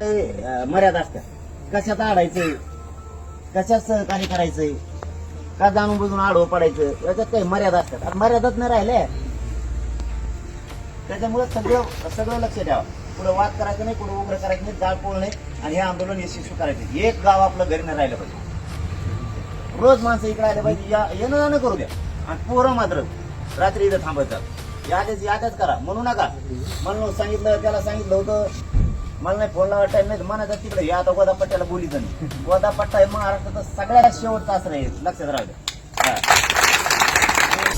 मर्यादा असतात. कशात आडायचंय? कशात सहकार्य करायचंय? का जाणून बुजून आडवं पडायचं याच्यात काही मर्यादा असतात. आता मर्यादाच नाही राहिल्या त्याच्यामुळे सगळं सगळं लक्ष द्यावं. पुढे वाद करायचं नाही पुढे उघड करायचं नाही जाळ पोळ नाही आणि हे आंदोलन यशस्वी करायचं एक गाव आपलं घरी नाही राहिलं पाहिजे. रोज माणसं इकडे आले पाहिजे. या येणं जाणं करू द्या. आणि पोरं मात्र रात्री इथं थांबत याद्याच याच्याच करा. म्हणू नका. म्हणून सांगितलं त्याला सांगितलं होतं मला नाही फोन लावा टाईम नाही म्हणायचं तिकडे. या आता गोदापट्ट्याला बोली नाही गोदापट्टा हे महाराष्ट्राचा सगळ्यात शेवटचा असं नाही लक्षात राहिलं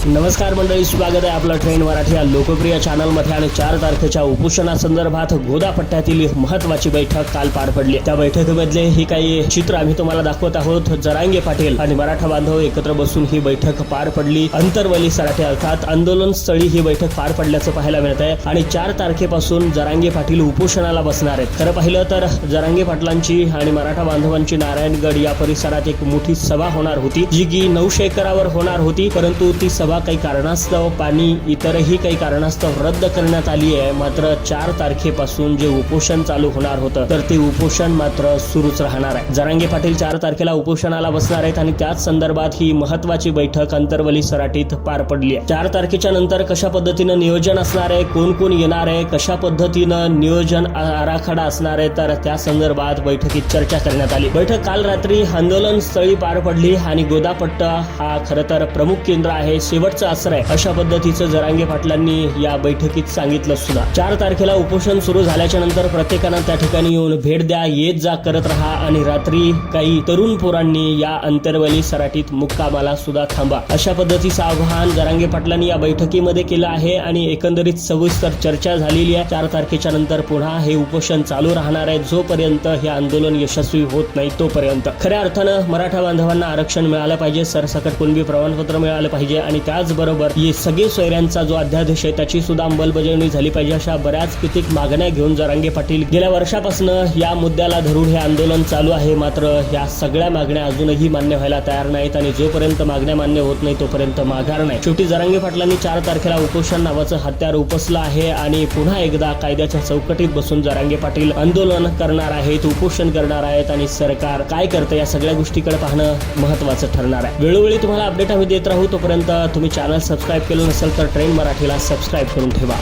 नमस्कार मंडळी स्वागत आहे आपलं ट्रेन मराठी या लोकप्रिय चॅनलमध्ये आणि चार तारखेच्या उपोषणासंदर्भात गोदापट्ट्यातील महत्वाची बैठक काल पार पडली. त्या बैठकीमधले ही काही चित्र आम्ही तुम्हाला दाखवत आहोत. जरांगे पाटील आणि मराठा बांधव एकत्र बसून ही बैठक पार पडली. अंतरवली सराठे अर्थात आंदोलन स्थळी ही बैठक पार पडल्याचं पाहायला मिळत आहे. आणि चार तारखेपासून जरांगे पाटील उपोषणाला बसणार आहेत. खरं पाहिलं तर जरांगे पाटलांची आणि मराठा बांधवांची नारायणगड या परिसरात एक मोठी सभा होणार होती जी की नऊशे एकरावर होणार होती परंतु ती सभा काही कारणास्तव पाणी इतरही काही कारणास्तव रद्द करण्यात आली आहे. मात्र चार तारखेपासून जे उपोषण चालू होणार होतं तर ते उपोषण मात्र सुरूच राहणार आहे. जरांगे पाटील चार तारखेला उपोषणाला बसणार आहेत आणि त्याच संदर्भात ही महत्वाची बैठक अंतरवली सराटीत पार पडली आहे. चार तारखेच्या नंतर कशा पद्धतीनं नियोजन असणार आहे कोण कोण येणार आहे कशा पद्धतीनं नियोजन आराखडा असणार आहे तर त्या संदर्भात बैठकीत चर्चा करण्यात आली. बैठक काल रात्री आंदोलन स्थळी पार पडली आणि गोदापट्टा हा खरं तर प्रमुख केंद्र आहे शेवटचा असर आहे अशा पद्धतीचं जरांगे पाटलांनी या बैठकीत सांगितलं सुद्धा. चार तारखेला उपोषण सुरू झाल्याच्यानंतर प्रत्येकानं त्या ठिकाणी येऊन भेट द्या येत जा करत राहा आणि रात्री काही तरुण पोरांनी या अंतरवली सराटीत मुक्कामाला सुद्धा थांबा. अशा पद्धतीचं आवाहन जरांगे पाटलांनी या बैठकीमध्ये केलं आहे आणि एकंदरीत सविस्तर चर्चा झालेली आहे. चार तारखेच्या नंतर पुन्हा हे उपोषण चालू राहणार आहे. जोपर्यंत हे आंदोलन यशस्वी होत नाही तोपर्यंत. खऱ्या अर्थानं मराठा बांधवांना आरक्षण मिळालं पाहिजे सरसकट कुणबी प्रमाणपत्र मिळालं पाहिजे आणि त्याचबरोबर हे सगळे सोयऱ्यांचा जो अध्यादेश आहे त्याची सुद्धा अंमलबजावणी झाली पाहिजे. अशा बऱ्याच कितीक मागण्या घेऊन जरांगे पाटील गेल्या वर्षापासून या मुद्द्याला धरून हे आंदोलन चालू आहे. मात्र या सगळ्या मागण्या अजूनही मान्य व्हायला तयार नाहीत आणि जोपर्यंत मागण्या मान्य होत नाही तोपर्यंत माघार नाही. शेवटी जरांगे पाटलांनी चार तारखेला उपोषण नावाचं हत्यार उपसलं आहे आणि पुन्हा एकदा कायद्याच्या चौकटीत बसून जरांगे पाटील आंदोलन करणार आहेत उपोषण करणार आहेत आणि सरकार काय करतं या सगळ्या गोष्टीकडे पाहणं महत्वाचं ठरणार आहे. वेळोवेळी तुम्हाला अपडेट आम्ही देत राहू तोपर्यंत तुम्ही चॅनल सबस्क्राईब केलं नसेल तर ट्रेन मराठीला सबस्क्राईब करून ठेवा.